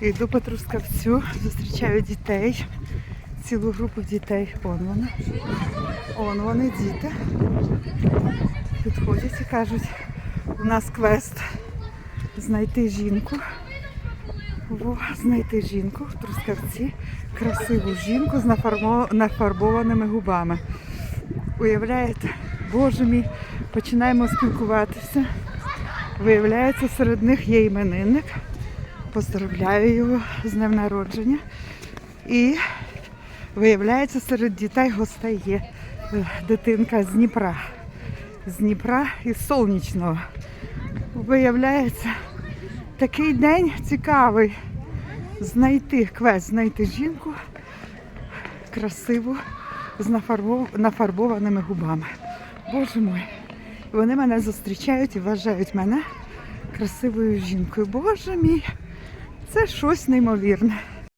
Йду по Трускавцю, зустрічаю дітей, цілу групу дітей. Он вони. Он вони, діти. Підходять і кажуть, у нас квест знайти жінку. Во, знайти жінку в Трускавці, красиву жінку з нафарбованими губами. Уявляєте, боже мій, починаємо спілкуватися. Виявляється, серед них є іменинник. Поздравляю його з днем народження. І виявляється, серед дітей гостей є е, дитинка з Дніпра. З Дніпра із Солнічного. Виявляється, такий день цікавий. Знайти квест, знайти жінку красиву з нафарбованими губами. Боже мой. Вони мене зустрічають і вважають мене красивою жінкою. Боже мій, це щось неймовірне.